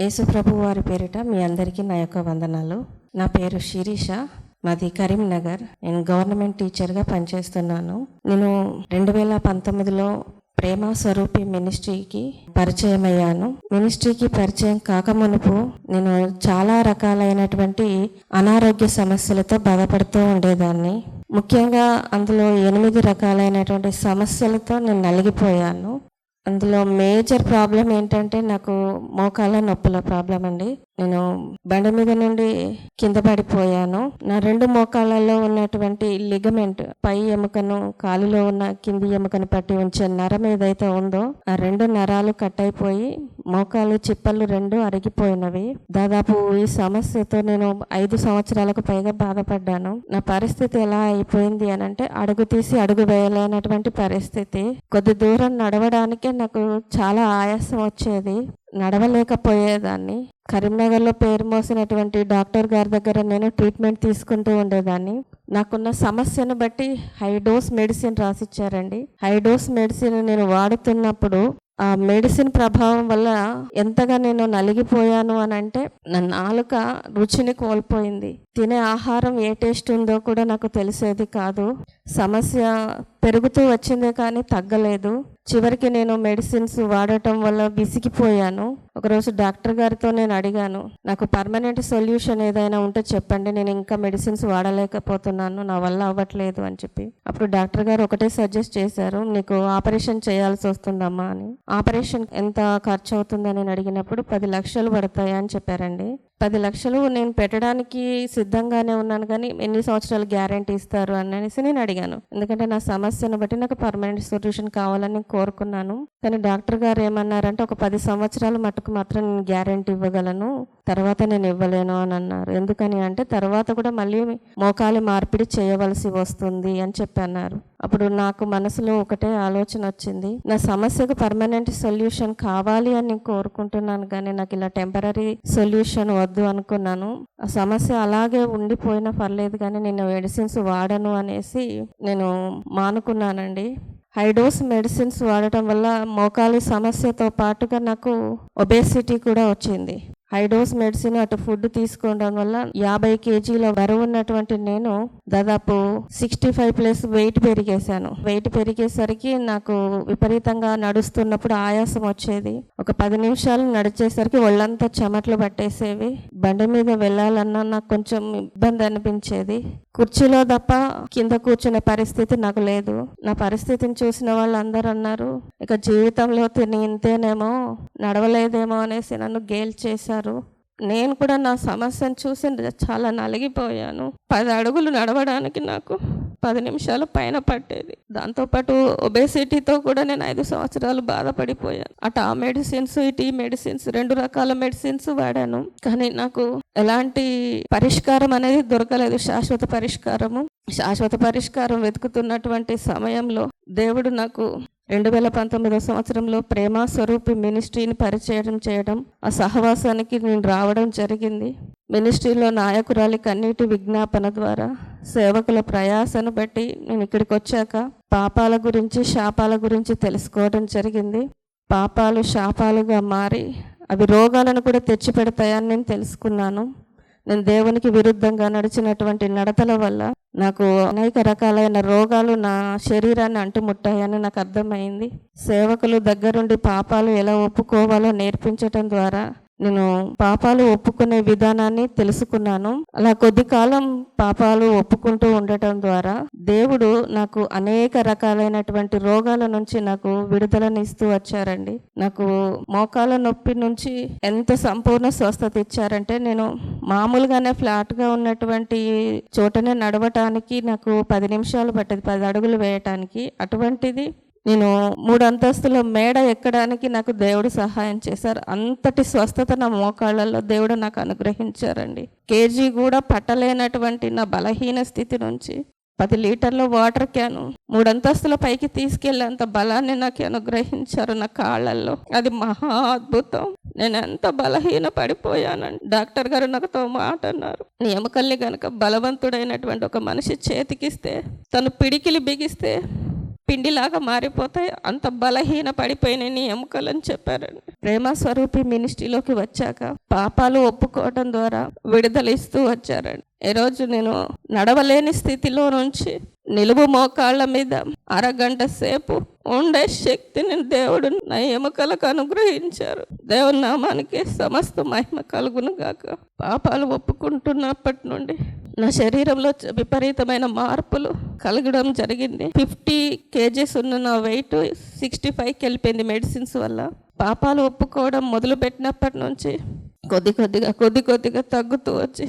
యేసుప్రభు వారి పేరిట మీ అందరికీ నా యొక్క వందనాలు. నా పేరు శిరీష. మాది కరీంనగర్. నేను గవర్నమెంట్ టీచర్గా పనిచేస్తున్నాను. నేను రెండు వేల పంతొమ్మిదిలో ప్రేమ స్వరూపి మినిస్ట్రీకి పరిచయం అయ్యాను మినిస్ట్రీకి పరిచయం కాకమునుపు నేను చాలా రకాలైనటువంటి అనారోగ్య సమస్యలతో బాధపడుతూ ఉండేదాన్ని. ముఖ్యంగా అందులో ఎనిమిది రకాలైనటువంటి సమస్యలతో నేను నలిగిపోయాను. అందులో మేజర్ ప్రాబ్లం ఏంటంటే నాకు మోకాళ్ళ నొప్పుల ప్రాబ్లం అండి. నేను బండి మీద నుండి కింద పడిపోయాను. నా రెండు మోకాలలో ఉన్నటువంటి లిగమెంట్ పై ఎముకను కాలులో ఉన్న కింది ఎముకను పట్టి ఉంచే నరం ఏదైతే ఉందో ఆ రెండు నరాలు కట్ అయిపోయి మోకాలు చిప్పలు రెండు అరిగిపోయినవి. దాదాపు ఈ సమస్యతో నేను ఐదు సంవత్సరాలకు పైగా బాధపడ్డాను. నా పరిస్థితి ఎలా అయిపోయింది అని అంటే అడుగు తీసి అడుగు వేయలేనటువంటి పరిస్థితి. కొద్ది దూరం నడవడానికే నాకు చాలా ఆయాసం వచ్చేది. నడవలేకపోయేదాన్ని. కరీంనగర్లో పేరు మోసినటువంటి డాక్టర్ గారి దగ్గర నేను ట్రీట్మెంట్ తీసుకుంటూ ఉండేదాన్ని. నాకున్న సమస్యను బట్టి హై డోస్ మెడిసిన్ రాసిచ్చారండి. హై డోస్ మెడిసిన్ నేను వాడుతున్నప్పుడు ఆ మెడిసిన్ ప్రభావం వల్ల ఎంతగా నేను నలిగిపోయాను అని అంటే నా నాలుక రుచిని కోల్పోయింది. తినే ఆహారం ఏ టేస్ట్ ఉందో కూడా నాకు తెలిసేది కాదు. సమస్య పెరుగుతూ వచ్చిందే కానీ తగ్గలేదు. చివరికి నేను మెడిసిన్స్ వాడటం వల్ల విసిగిపోయాను. ఒకరోజు డాక్టర్ గారితో నేను అడిగాను నాకు పర్మనెంట్ సొల్యూషన్ ఏదైనా ఉంటే చెప్పండి నేను ఇంకా మెడిసిన్స్ వాడలేకపోతున్నాను నా వల్ల అవ్వట్లేదు అని చెప్పి. అప్పుడు డాక్టర్ గారు ఒకటే సజెస్ట్ చేశారు నీకు ఆపరేషన్ చేయాల్సి వస్తుందమ్మా అని. ఆపరేషన్ ఎంత ఖర్చు అవుతుందని నేను అడిగినప్పుడు పది లక్షలు పడతాయి అని చెప్పారండి. పది లక్షలు నేను పెట్టడానికి సిద్ధంగానే ఉన్నాను కానీ ఎన్ని సంవత్సరాలు గ్యారంటీ ఇస్తారు అని అనేసి నేను అడిగాను. ఎందుకంటే నా సమస్యను బట్టి నాకు పర్మనెంట్ సొల్యూషన్ కావాలని కోరుకున్నాను. కానీ డాక్టర్ గారు ఏమన్నారంటే ఒక పది సంవత్సరాలు మట్టుకు మాత్రం నేను గ్యారంటీ ఇవ్వగలను తర్వాత నేను ఇవ్వలేను అని అన్నారు. ఎందుకని అంటే తర్వాత కూడా మళ్ళీ మోకాలి మార్పిడి చేయవలసి వస్తుంది అని చెప్పి అన్నారు. అప్పుడు నాకు మనసులో ఒకటే ఆలోచన వచ్చింది. నా సమస్యకు పర్మనెంట్ సొల్యూషన్ కావాలి అని కోరుకుంటున్నాను కానీ నాకు ఇలా టెంపరీ సొల్యూషన్ వద్దు అనుకున్నాను. ఆ సమస్య అలాగే ఉండిపోయినా పర్లేదు కానీ నేను మెడిసిన్స్ వాడను అనేసి నేను మానుకున్నానండి. హైడోస్ మెడిసిన్స్ వాడటం వల్ల మోకాలి సమస్యతో పాటుగా నాకు ఒబేసిటీ కూడా వచ్చింది. హైడోస్ మెడిసిన్ అటు ఫుడ్ తీసుకోవడం వల్ల యాభై కేజీల బరువు ఉన్నటువంటి నేను దాదాపు సిక్స్టీ ఫైవ్ ప్లస్ వెయిట్ పెరిగేశాను. వెయిట్ పెరిగేసరికి నాకు విపరీతంగా నడుస్తున్నప్పుడు ఆయాసం వచ్చేది. ఒక పది నిమిషాలు నడిచేసరికి ఒళ్ళంతా చెమట్లు పట్టేసేవి. బండి మీద వెళ్ళాలన్నా నాకు కొంచెం ఇబ్బంది అనిపించేది. కుర్చీలో తప్ప కింద కూర్చునే పరిస్థితి నాకు లేదు. నా పరిస్థితిని చూసిన వాళ్ళు అందరూ అన్నారు ఇక జీవితంలో తిని ఇంతేనేమో నడవలేదేమో అనేసి నన్ను గేల్ చేశారు. నేను కూడా నా సమస్యను చూసి చాలా నలిగిపోయాను. పది అడుగులు నడవడానికి నాకు పది నిమిషాలు పైన పట్టేది. దాంతోపాటు ఒబేసిటీతో కూడా నేను ఐదు సంవత్సరాలు బాధపడిపోయాను. అటు ఆ మెడిసిన్స్ ఇటు ఈ మెడిసిన్స్ రెండు రకాల మెడిసిన్స్ వాడాను. కానీ నాకు ఎలాంటి పరిష్కారం అనేది దొరకలేదు. శాశ్వత పరిష్కారము. శాశ్వత పరిష్కారం వెతుకుతున్నటువంటి సమయంలో దేవుడు నాకు రెండు వేల పంతొమ్మిదో సంవత్సరంలో ప్రేమ స్వరూపి మినిస్ట్రీని పరిచయం చేయడం ఆ సహవాసానికి నేను రావడం జరిగింది. మినిస్ట్రీలో నాయకురాలి కన్నీటి విజ్ఞాపన ద్వారా సేవకుల ప్రయాసను బట్టి నేను ఇక్కడికి వచ్చాక పాపాల గురించి శాపాల గురించి తెలుసుకోవడం జరిగింది. పాపాలు శాపాలుగా మారి అవి రోగాలను కూడా తెచ్చిపెడతాయని నేను తెలుసుకున్నాను. నేను దేవునికి విరుద్ధంగా నడిచినటువంటి నడతల వల్ల నాకు అనేక రకాలైన రోగాలు నా శరీరాన్ని అంటుముట్టాయని నాకు అర్థమైంది. సేవకులు దగ్గరుండి పాపాలు ఎలా ఒప్పుకోవాలో నేర్పించటం ద్వారా నేను పాపాలు ఒప్పుకునే విధానాన్ని తెలుసుకున్నాను. అలా కొద్ది కాలం పాపాలు ఒప్పుకుంటూ ఉండటం ద్వారా దేవుడు నాకు అనేక రకాలైనటువంటి రోగాల నుంచి నాకు విడుదలని ఇస్తూ వచ్చారండి. నాకు మోకాల నొప్పి నుంచి ఎంత సంపూర్ణ స్వస్థత ఇచ్చారంటే నేను మామూలుగానే ఫ్లాట్గా ఉన్నటువంటి చోటనే నడవటానికి నాకు పది నిమిషాలు పట్టేది పది అడుగులు వేయటానికి. అటువంటిది నేను మూడు అంతస్తుల మేడ ఎక్కడానికి నాకు దేవుడు సహాయం చేశారు. అంతటి స్వస్థత నా మోకాళ్ళలో దేవుడు నాకు అనుగ్రహించారండి. కేజీ కూడా పట్టలేనటువంటి నా బలహీన స్థితి నుంచి పది లీటర్ల వాటర్ క్యాను మూడు అంతస్తుల పైకి తీసుకెళ్ళేంత బలాన్ని నాకు అనుగ్రహించారు నా కాళ్ళల్లో. అది మహా అద్భుతం. నేను ఎంత బలహీన పడిపోయానండి. డాక్టర్ గారు నాకుతో మాట అన్నారు నీ ఎముకల్ని గనక బలవంతుడైనటువంటి ఒక మనిషి చేతికిస్తే తను పిడికిలి బిగిస్తే పిండిలాగా మారిపోతాయి. అంత బలహీన పడిపోయిన నీ ఎముకలని చెప్పారండి. ప్రేమ స్వరూపి మినిస్ట్రీలోకి వచ్చాక పాపాలు ఒప్పుకోవటం ద్వారా విడుదల ఇస్తూ వచ్చారండి. ఈ రోజు నేను నడవలేని స్థితిలో నుంచి నిలువు మోకాళ్ళ మీద అరగంట సేపు ఉండే శక్తిని దేవుడు నా ఎముకలకు అనుగ్రహించారు. దేవుని నామానికి సమస్త మహిమ కలుగును గాక. పాపాలు ఒప్పుకుంటున్నప్పటి నుండి నా శరీరంలో విపరీతమైన మార్పులు కలగడం జరిగింది. ఫిఫ్టీ కేజీస్ ఉన్న నా వెయిట్ సిక్స్టీ ఫైవ్కి వెళ్ళిపోయింది మెడిసిన్స్ వల్ల. పాపాలు ఒప్పుకోవడం మొదలు పెట్టినప్పటి నుంచి కొద్ది కొద్దిగా కొద్ది కొద్దిగా తగ్గుతూ వచ్చి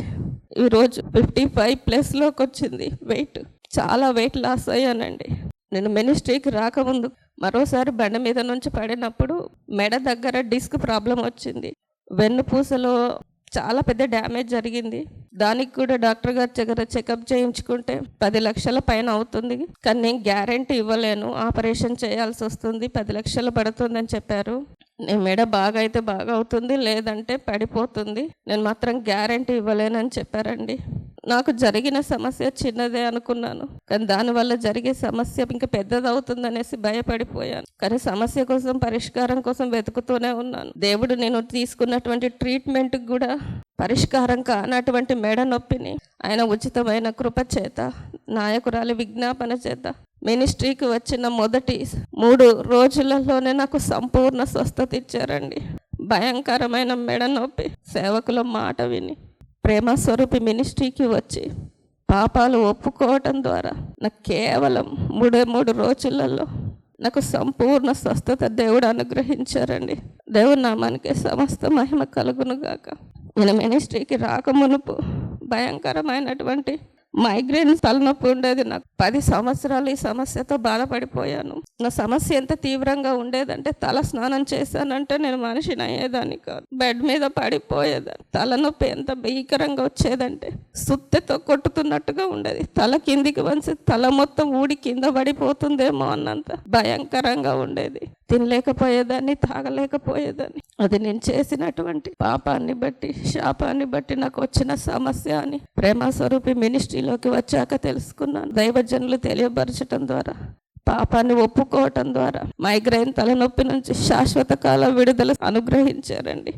ఈరోజు ఫిఫ్టీ ఫైవ్ ప్లస్లోకి వచ్చింది వెయిట్. చాలా వెయిట్ లాస్ అయ్యానండి. నేను మినిస్ట్రీకి రాకముందు మరోసారి బండ మీద నుంచి పడినప్పుడు మెడ దగ్గర డిస్క్ ప్రాబ్లం వచ్చింది. వెన్నుపూసలో చాలా పెద్ద డ్యామేజ్ జరిగింది. దానికి కూడా డాక్టర్ గారి దగ్గర చెకప్ చేయించుకుంటే పది లక్షల పైన అవుతుంది. కానీ నేను గ్యారంటీ ఇవ్వలేను. ఆపరేషన్ చేయాల్సి వస్తుంది. పది లక్షలు పడుతుందని చెప్పారు. నేను మెడ బాగా అయితే బాగా అవుతుంది. లేదంటే పడిపోతుంది. నేను మాత్రం గ్యారంటీ ఇవ్వలేనని చెప్పారండి. నాకు జరిగిన సమస్య చిన్నదే అనుకున్నాను. కానీ దానివల్ల జరిగే సమస్య ఇంకా పెద్దదవుతుందనేసి భయపడిపోయాను. కానీ సమస్య కోసం పరిష్కారం కోసం వెతుకుతూనే ఉన్నాను. దేవుడు నేను తీసుకున్నటువంటి ట్రీట్మెంట్ కూడా పరిష్కారం కానటువంటి మెడ నొప్పిని ఆయన ఉచితమైన కృప చేత నాయకురాలి విజ్ఞాపన చేత మినిస్ట్రీకి వచ్చిన మొదటి మూడు రోజులలోనే నాకు సంపూర్ణ స్వస్థత ఇచ్చారండి. భయంకరమైన మెడ నొప్పి. సేవకుల మాట విని ప్రేమ స్వరూపి మినిస్ట్రీకి వచ్చి పాపాలు ఒప్పుకోవటం ద్వారా నాకు కేవలం మూడే మూడు రోజులలో నాకు సంపూర్ణ స్వస్థత దేవుడు అనుగ్రహించారండి. దేవుడు నామానికి సమస్త మహిమ కలుగును గాక నేను మినిస్ట్రీకి రాకమునుపు భయంకరమైనటువంటి మైగ్రేన్ తలనొప్పి ఉండేది. నాకు పది సంవత్సరాలు ఈ సమస్యతో బాధపడిపోయాను. నా సమస్య ఎంత తీవ్రంగా ఉండేదంటే తల స్నానం చేశానంటే నేను మనిషిని అయ్యేదాన్ని కాదు. బెడ్ మీద పడిపోయేదాన్ని. తలనొప్పి ఎంత భీకరంగా వచ్చేదంటే సుత్తెతో కొట్టుతున్నట్టుగా ఉండేది. తల కిందికి వంచి తల మొత్తం ఊడి కింద పడిపోతుందేమో అన్నంత భయంకరంగా ఉండేది. తినలేకపోయేదాన్ని తాగలేకపోయేదాన్ని. అది నేను చేసినటువంటి పాపాన్ని బట్టి శాపాన్ని బట్టి నాకు వచ్చిన సమస్య అని ప్రేమ స్వరూపి మినిస్ట్రీలోకి వచ్చాక తెలుసుకున్నాను. దైవజనులు తెలియపరచటం ద్వారా పాపాన్ని ఒప్పుకోవటం ద్వారా మైగ్రైన్ తలనొప్పి నుంచి శాశ్వత కాల విడుదల అనుగ్రహించారండి.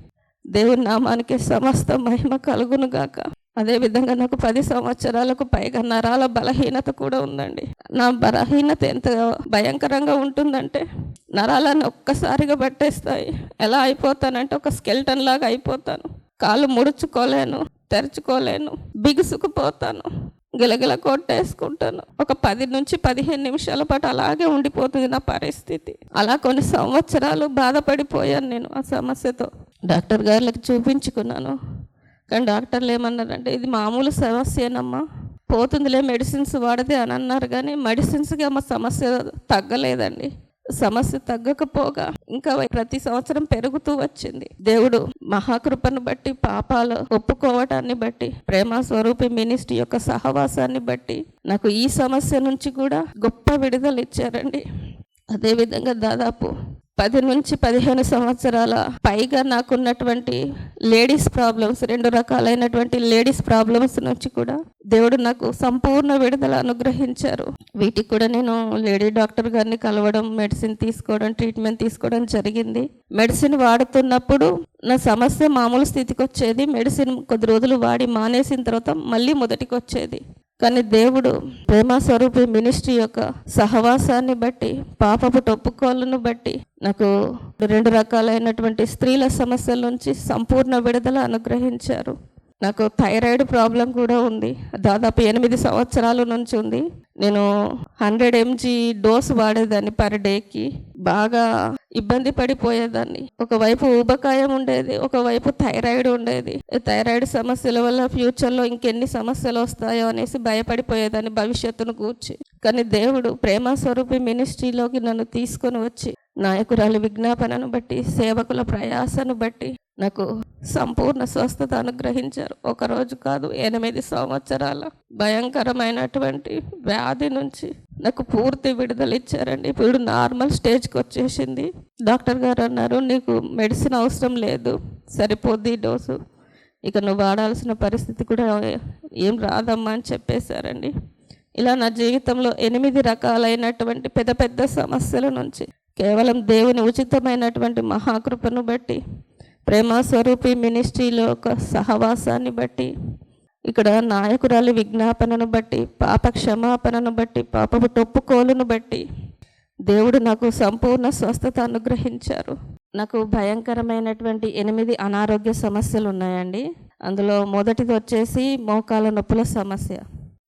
దేవుని నామానికి సమస్త మహిమ కలుగును గాక. అదేవిధంగా నాకు పది సంవత్సరాలకు పైగా నరాల బలహీనత కూడా ఉందండి. నా బలహీనత ఎంత భయంకరంగా ఉంటుందంటే నరాలను ఒక్కసారిగా పట్టేస్తాయి. ఎలా అయిపోతానంటే ఒక స్కెల్టన్ లాగా అయిపోతాను. కాలు ముడుచుకోలేను తెరుచుకోలేను బిగుసుకుపోతాను. గిలగిల కొట్టేసుకుంటాను. ఒక పది నుంచి పదిహేను నిమిషాల పాటు అలాగే ఉండిపోతుంది నా పరిస్థితి. అలా కొన్ని సంవత్సరాలు బాధపడిపోయాను నేను ఆ సమస్యతో. డాక్టర్ గారికి చూపించుకున్నాను. కానీ డాక్టర్లు ఏమన్నారంటే ఇది మామూలు సమస్యేనమ్మా. పోతుందిలే మెడిసిన్స్ వాడితే అని అన్నారు. కానీ మెడిసిన్స్కి మా సమస్య తగ్గలేదండి. సమస్య తగ్గకపోగా ఇంకా ప్రతి సంవత్సరం పెరుగుతూ వచ్చింది. దేవుడు మహాకృపను బట్టి పాపాలు ఒప్పుకోవటాన్ని బట్టి ప్రేమ స్వరూపి మినిస్ట్రీ యొక్క సహవాసాన్ని బట్టి నాకు ఈ సమస్య నుంచి కూడా గొప్ప విడుదల ఇచ్చారండి. అదేవిధంగా దాదాపు పది నుంచి పదిహేను సంవత్సరాల పైగా నాకున్నటువంటి లేడీస్ ప్రాబ్లమ్స్ రెండు రకాలైనటువంటి లేడీస్ ప్రాబ్లమ్స్ నుంచి కూడా దేవుడు నాకు సంపూర్ణ విడుదల అనుగ్రహించారు. వీటికి కూడా నేను లేడీ డాక్టర్ గారిని కలవడం మెడిసిన్ తీసుకోవడం ట్రీట్మెంట్ తీసుకోవడం జరిగింది. మెడిసిన్ వాడుతున్నప్పుడు నా సమస్య మామూలు స్థితికి వచ్చేది. మెడిసిన్ కొద్ది రోజులు వాడి మానేసిన తర్వాత మళ్ళీ మొదటికి వచ్చేది. కానీ దేవుడు ప్రేమ స్వరూపి మినిస్ట్రీ యొక్క సహవాసాన్ని బట్టి పాపపు టొప్పుకోలను బట్టి నాకు రెండు రకాలైనటువంటి స్త్రీల సమస్యల నుంచి సంపూర్ణ విడుదల అనుగ్రహించారు. నాకు థైరాయిడ్ ప్రాబ్లం కూడా ఉంది. దాదాపు ఎనిమిది సంవత్సరాల నుంచి ఉంది. నేను హండ్రెడ్ ఎంజీ డోస్ వాడేదాన్ని పర్ డేకి. బాగా ఇబ్బంది పడిపోయేదాన్ని. ఒకవైపు ఊబకాయం ఉండేది ఒకవైపు థైరాయిడ్ ఉండేది. థైరాయిడ్ సమస్యల వల్ల ఫ్యూచర్లో ఇంకెన్ని సమస్యలు వస్తాయో అనేసి భయపడిపోయేదాన్ని భవిష్యత్తును కూర్చి కానీ దేవుడు ప్రేమ స్వరూపి మినిస్ట్రీలోకి నన్ను తీసుకొని వచ్చి నాయకురాలి విజ్ఞాపనను బట్టి సేవకుల ప్రయాసను బట్టి నాకు సంపూర్ణ స్వస్థత అనుగ్రహించారు. ఒకరోజు కాదు ఎనిమిది సంవత్సరాల భయంకరమైనటువంటి వ్యాధి నుంచి నాకు పూర్తి విడుదల ఇచ్చారండి. ఇప్పుడు నార్మల్ స్టేజ్కి వచ్చేసింది. డాక్టర్ గారు అన్నారు నీకు మెడిసిన్ అవసరం లేదు సరిపోద్ది డోసు. ఇక నువ్వు వాడాల్సిన పరిస్థితి కూడా ఏం రాదమ్మా అని చెప్పేశారండి. ఇలా నా జీవితంలో ఎనిమిది రకాలైనటువంటి పెద్ద పెద్ద సమస్యల నుంచి కేవలం దేవుని ఉచితమైనటువంటి మహాకృపను బట్టి ప్రేమ స్వరూపి మినిస్ట్రీలో ఒక సహవాసాన్ని బట్టి ఇక్కడ నాయకురాలి విజ్ఞాపనను బట్టి పాప క్షమాపణను బట్టి పాపపు టొప్పుకోలును బట్టి దేవుడు నాకు సంపూర్ణ స్వస్థత అనుగ్రహించారు. నాకు భయంకరమైనటువంటి ఎనిమిది అనారోగ్య సమస్యలు ఉన్నాయండి. అందులో మొదటిది వచ్చేసి మోకాల నొప్పుల సమస్య.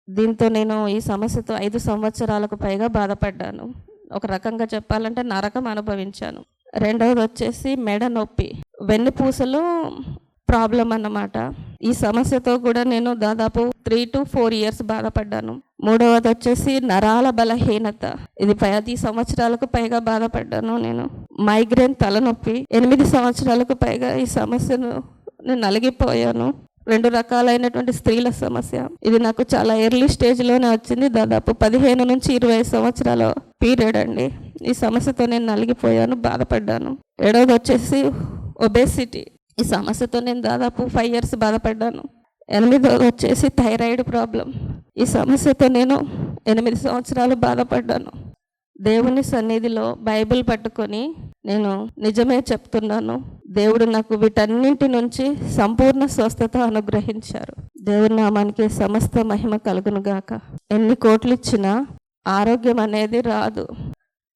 దీంతో నేను ఈ సమస్యతో ఐదు సంవత్సరాలకు పైగా బాధపడ్డాను. ఒక రకంగా చెప్పాలంటే నరకం అనుభవించాను. రెండవది వచ్చేసి మెడ నొప్పి. వెన్నుపూసలో ప్రాబ్లం అన్నమాట. ఈ సమస్యతో కూడా నేను దాదాపు త్రీ టు ఫోర్ ఇయర్స్ బాధపడ్డాను. మూడవది వచ్చేసి నరాల బలహీనత. ఇది పది సంవత్సరాలకు పైగా బాధపడ్డాను నేను. మైగ్రేన్ తలనొప్పి. ఎనిమిది సంవత్సరాలకు పైగా ఈ సమస్యను నేను నలిగిపోయాను. రెండు రకాలైనటువంటి స్త్రీల సమస్య. ఇది నాకు చాలా ఎర్లీ స్టేజ్లోనే వచ్చింది. దాదాపు పదిహేను నుంచి ఇరవై సంవత్సరాల పీరియడ్ అండి. ఈ సమస్యతో నేను నలిగిపోయాను బాధపడ్డాను. ఏడవది వచ్చేసి ఒబేసిటీ ఈ సమస్యతో నేను దాదాపు ఫైవ్ ఇయర్స్ బాధపడ్డాను. ఎనిమిదవది వచ్చేసి థైరాయిడ్ ప్రాబ్లం ఈ సమస్యతో నేను ఎనిమిది సంవత్సరాలు బాధపడ్డాను. దేవుని సన్నిధిలో బైబిల్ పట్టుకొని నేను నిజమే చెప్తున్నాను. దేవుడు నాకు వీటన్నింటి నుంచి సంపూర్ణ స్వస్థత అనుగ్రహించారు. దేవుడి నామానికి సమస్త మహిమ కలుగును గాక. ఎన్ని కోట్లు ఇచ్చినా ఆరోగ్యం అనేది రాదు.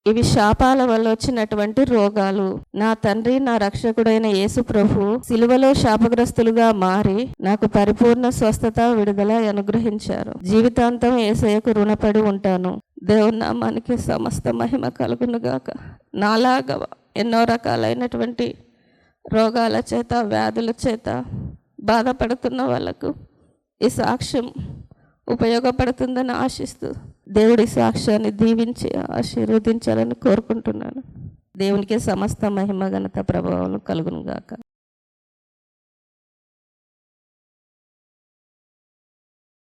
ఇవి శాపాల వల్ల వచ్చినటువంటి రోగాలు. నా తండ్రి నా రక్షకుడైన యేసు ప్రభు సిలువలో శాపగ్రస్తులుగా మారి నాకు పరిపూర్ణ స్వస్థత విడుదల అనుగ్రహించారు. జీవితాంతం ఏసయ్యకు రుణపడి ఉంటాను. దేవుని నామానికి సమస్త మహిమ కలుగునుగాక నాలాగా ఎన్నో రకాలైనటువంటి రోగాల చేత వ్యాధుల చేత బాధపడుతున్న వాళ్ళకు ఈ సాక్ష్యం ఉపయోగపడుతుందని ఆశిస్తూ దేవుడి సాక్ష్యాన్ని దీవించి ఆశీర్వదించాలని కోరుకుంటున్నాను. దేవునికి సమస్త మహిమ ఘనత ప్రభావం కలుగునుగాక